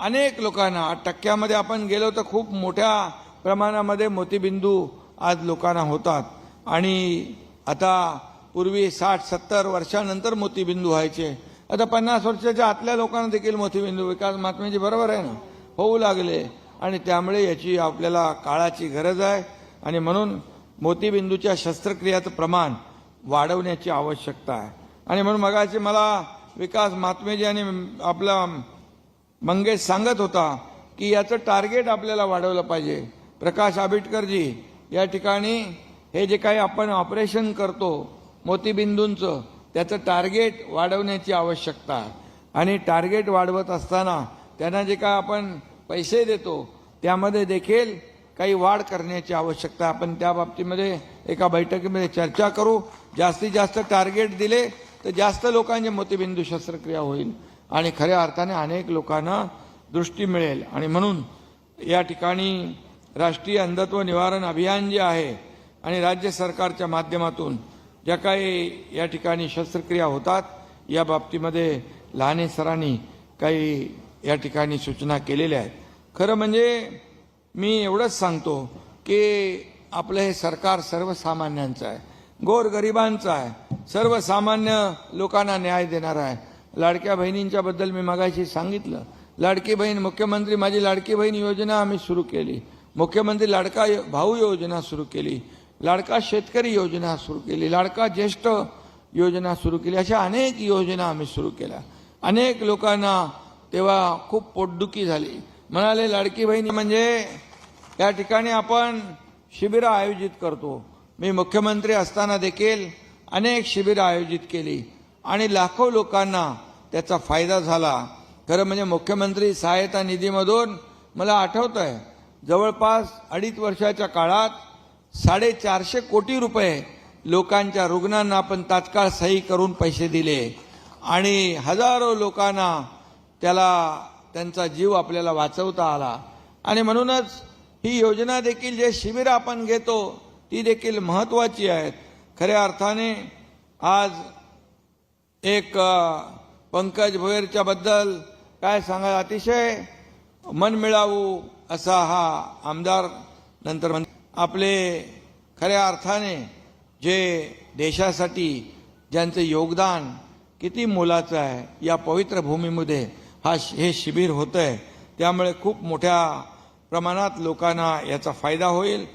अनेक लोकांना टक्क्यामध्ये आपण गेलो तर खूप मोठ्या प्रमाणामध्ये मोतीबिंदू आज लोकांना होतात. आणि आता पूर्वी साठ सत्तर वर्षानंतर मोतीबिंदू व्हायचे. आता पन्नास वर्षाच्या आतल्या लोकांना देखील मोतीबिंदू. विकास महात्म्याची बरोबर आहे ना? होऊ लागले. आणि त्यामुळे याची आपल्याला काळाची गरज आहे. आणि म्हणून मोतीबिंदूच्या शस्त्रक्रियाचं प्रमाण वाढवण्याची आवश्यकता आहे. आणि म्हणून मगाची मला विकास महात्मेजी आणि आपला मंगेश सांगत होता की याचं टार्गेट आपल्याला वाढवलं पाहिजे. प्रकाश आंबेडकरजी या ठिकाणी हे जे काही आपण ऑपरेशन करतो मोतीबिंदूंचं त्याचं टार्गेट वाढवण्याची आवश्यकता. आहे आणि टार्गेट वाढवत असताना त्यांना जे काय आपण पैसे देतो त्यामध्ये देखील काही वाढ करण्याची आवश्यकता. आपण त्या बाबतीमध्ये एका बैठकीमध्ये चर्चा करू. जास्तीत जास्त टार्गेट दिले तर जास्त लोकांचे मोतीबिंदू शस्त्रक्रिया होईल. आणि खऱ्या अर्थाने अनेक लोकांना दृष्टी मिळेल. आणि म्हणून या ठिकाणी राष्ट्रीय अंधत्व निवारण अभियान जे आहे आणि राज्य सरकारच्या माध्यमातून ज्या काही या ठिकाणी शस्त्रक्रिया होतात या बाबतीमध्ये लहाने सरांनी काही या ठिकाणी सूचना केलेल्या आहेत. खरं म्हणजे मी एवढंच सांगतो की आपलं हे सरकार सर्वसामान्यांचं आहे. गोरगरिबांचं आहे. सर्वसामान्य लोकांना न्याय देणारं आहे. लाडक्या बहिणींच्याबद्दल मी मागाशी सांगितलं. लाडकी बहीण मुख्यमंत्री माझी लाडकी बहीण योजना आम्ही सुरू केली. मुख्यमंत्री लाडका भाऊ योजना सुरू केली. लाडका शेतकरी योजना सुरू केली. लाडका ज्येष्ठ योजना सुरू केली. अशा अनेक योजना आम्ही सुरू केल्या. अनेक लोकांना तेव्हा खूप पोटदुखी झाली. म्हणाले लाडकी बहिणी म्हणजे या ठिकाणी आपण शिबिरं आयोजित करतो. मी मुख्यमंत्री असताना देखील अनेक शिबिरं आयोजित केली आणि लाखो लोकांना त्याचा फायदा झाला. खरं म्हणजे मुख्यमंत्री सहायता निधीमधून मला आठवत आहे जवळपास अडीच वर्षाच्या काळात साडेचारशे कोटी रुपये लोकांच्या रुग्णांना आपण तात्काळ सही करून पैसे दिले. आणि हजारो लोकांना त्याला त्यांचा जीव आपल्याला वाचवता आला. आणि म्हणूनच ही योजना देखील जे शिबिर आपण घेतो ती देखील महत्त्वाची आहेत. खऱ्या अर्थाने आज एक पंकज भोयरच्या बद्दल काय सांगा अतिशय मन मिळावू असा हा आमदार नंतर म्हण- आपले खऱ्या अर्थाने जे देशासाठी ज्यांचं योगदान किती मोलाचं आहे या पवित्र भूमीमध्ये हा हे शिबिर होतं आहे त्यामुळे खूप मोठ्या प्रमाणात लोकांना याचा फायदा होईल.